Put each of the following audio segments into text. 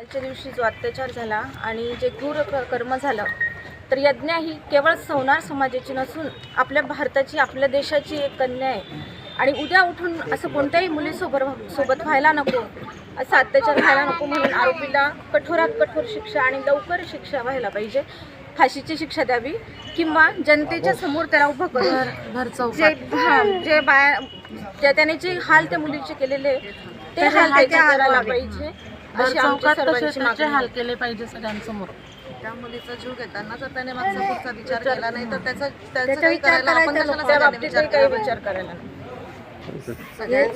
कालच्या दिवशी जो अत्याचार झाला आणि जे क्रूर कर्म झालं तर यज्ञ ही केवळ सवनार समाजाची नसून आपल्या भारताची आपल्या देशाची एक कन्या आहे. आणि उद्या उठून असं कोणत्याही मुलीसोबत सोबत व्हायला नको असा अत्याचार व्हायला नको म्हणून आरोपीला कठोरात कठोर शिक्षा आणि लवकर शिक्षा व्हायला पाहिजे. फाशीची शिक्षा द्यावी किंवा जनतेच्या समोर त्याला उभं करून जे हा जे बाया त्याने जे हाल त्या मुलीचे केलेले ते हाल त्याचे करायला पाहिजे. हाल केले पाहिजे सगळ्यांसमोर. त्या मुलीचा जीव घेताना जर त्याने मागचा पुढचा विचार केला नाही तर त्याचा त्याचा काही करायला आपण कशाला त्या बाबतीत विचार काही केला विचार करायला नाही.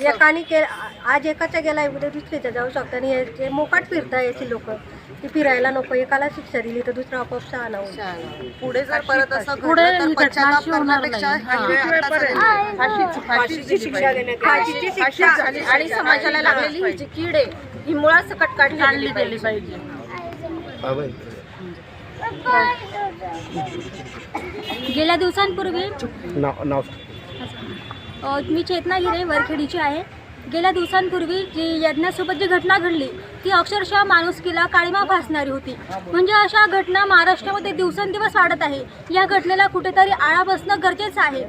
एकाने के आज एकाच्या गेला उद्या दुसऱ्याच्या जाऊ शकतं. आणि हे जे मोकाट फिरता याची लोक ती फिरायला नको एकाला शिक्षा दिली तर दुसरा आपोआप शहाणा होईल. पुढे जर परत असं पुढे पश्चाताप अशी करण्यापेक्षा. फाशीची शिक्षा आणि समाजाला लागलेली ही जी कीड आहे ही मुळासकट काढली काढली गेली पाहिजे. गेल्या दिवसांपूर्वी नाव नाव अ, मी चेतना हिरे वरखेडीची आहे. गेल्या दिवसांपूर्वी जी यज्ञासोबत जी घटना घडली ती अक्षरशः माणुसकीला काळीमा भासणारी होती. म्हणजे अशा घटना महाराष्ट्रामध्ये दिवसेंदिवस वाढत आहे. या घटनेला कुठेतरी आळा बसणं गरजेचं आहे.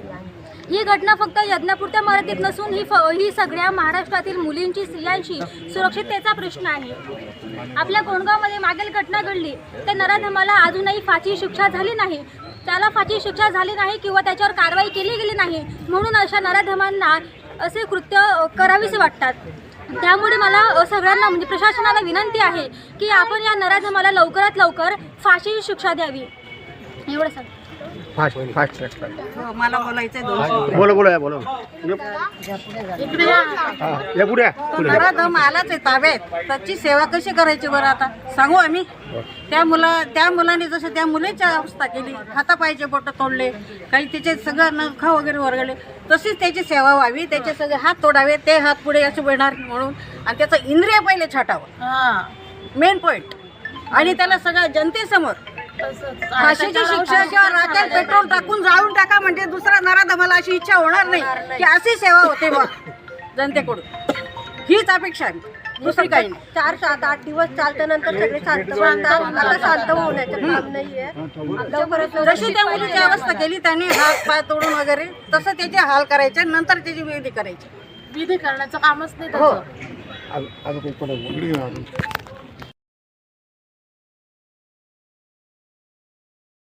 ही घटना फक्त यज्ञापुरत्या मर्यादित नसून ही फ ही सगळ्या महाराष्ट्रातील मुलींची स्त्रियांची सुरक्षिततेचा प्रश्न आहे. आपल्या कोंडगावमध्ये मागील घटना घडली. त्या नराधमाला अजूनही फाशी शिक्षा झाली नाही. त्याला फाशी शिक्षा झाली नाही किंवा त्याच्यावर कारवाई केली गेली नाही म्हणून अशा नराधमांना असे कृत्य करावीसे वाटतात. त्यामुळे मला सगळ्यांना म्हणजे प्रशासनाला विनंती आहे की आपण या नराधमाला लवकरात लवकर फाशी शिक्षा द्यावी. एवढं सांग फास्ट हो, मला बोलायचंय दोन बोला बोला बोला या. या पुढे या. नराधम आलाच आहे ताब्यात. त्याची सेवा कशी करायची बरं आता? सांगू आम्ही. त्या मुला त्या मुलाने जसं त्या मुलीची अवस्था केली हातापायचे बोट तोडले काही त्याचे सगळं नख वगैरे वरगले तशीच त्याची सेवा व्हावी त्याचे सगळे हात तोडावे ते हात पुढे असे मिळणार म्हणून. आणि त्याचं इंद्रिय पहिले छाटावं. हा. मेन पॉइंट आणि त्याला सगळ्या जनतेसमोर. फाशीची शिक्षा किंवा राखेल पेट्रोल टाकून जाळून टाका म्हणजे दुसरा नराधमाला अशी इच्छा होणार नाही. की अशी सेवा होते बा जनतेकडून. हीच अपेक्षा आहे. दुसरी काही नाही. चार सात आठ दिवस चालतं नंतर सगळे शांत बनतात आता शांत होण्याचं काम नाहीये. जशी त्या मुलीची अवस्था केली त्याने हात पाय तोडून वगैरे तसं त्याचे हाल करायचे नंतर त्याची विधी करायची. विधी करण्याचं कामच नाही हो.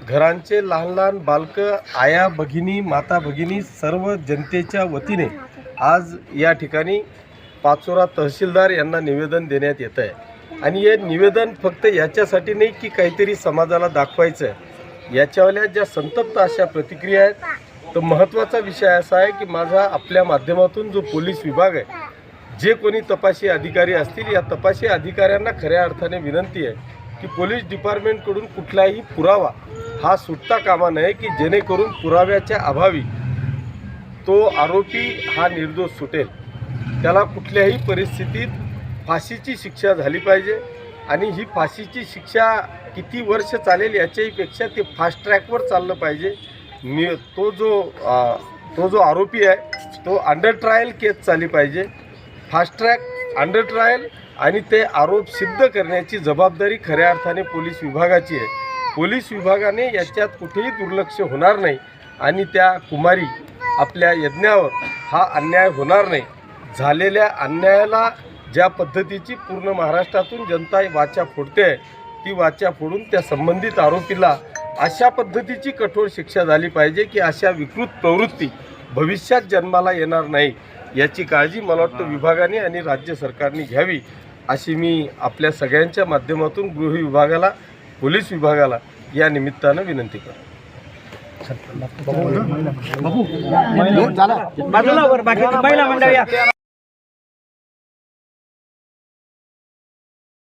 घरांचे लहान लहान बालकं आया भगिनी माता भगिनी सर्व जनतेच्या वतीने आज या ठिकाणी पाचोरा तहसीलदार यांना निवेदन देण्यात येत आहे. आणि हे निवेदन फक्त याच्यासाठी नाही की काहीतरी समाजाला दाखवायचं आहे याच्यावाल्या ज्या संतप्त अशा प्रतिक्रिया आहेत तर महत्त्वाचा विषय असा आहे की माझा आपल्या माध्यमातून जो पोलीस विभाग आहे जे कोणी तपासी अधिकारी असतील या तपासी अधिकाऱ्यांना खऱ्या अर्थाने विनंती आहे की पोलीस डिपार्टमेंटकडून कुठलाही पुरावा हा सुटता कामा नये की जेणेकरून पुराव्याच्या अभावी तो आरोपी हा निर्दोष सुटेल. त्याला कुठल्याही परिस्थितीत फाशीची शिक्षा झाली पाहिजे आणि ही फाशीची शिक्षा किती वर्ष चालेल याच्याहीपेक्षा ते फास्ट ट्रॅकवर चाललं पाहिजे. नि तो जो आ, तो जो आरोपी आहे तो अंडर ट्रायल केस चालली पाहिजे. फास्ट ट्रॅक अंडर ट्रायल आणि ते आरोप सिद्ध करण्याची जबाबदारी खऱ्या अर्थाने पोलीस विभागाची आहे. पोलीस विभागाने याच्यात कुठेही दुर्लक्ष होणार नाही आणि त्या कुमारी आपल्या यज्ञावर हा अन्याय होणार नाही. झालेल्या अन्यायाला ज्या पद्धतीची पूर्ण महाराष्ट्रातून जनता वाचा फोडते आहे ती वाचा फोडून त्या संबंधित आरोपीला अशा पद्धतीची कठोर शिक्षा झाली पाहिजे की अशा विकृत प्रवृत्ती भविष्यात जन्माला येणार नाही. याची काळजी मला वाटतं विभागाने आणि राज्य सरकारने घ्यावी अशी मी आपल्या सगळ्यांच्या माध्यमातून गृह विभागाला पोलीस विभागाला या निमित्तानं विनंती करतो झाला बाजूला वर बाकी महिला मंडळ या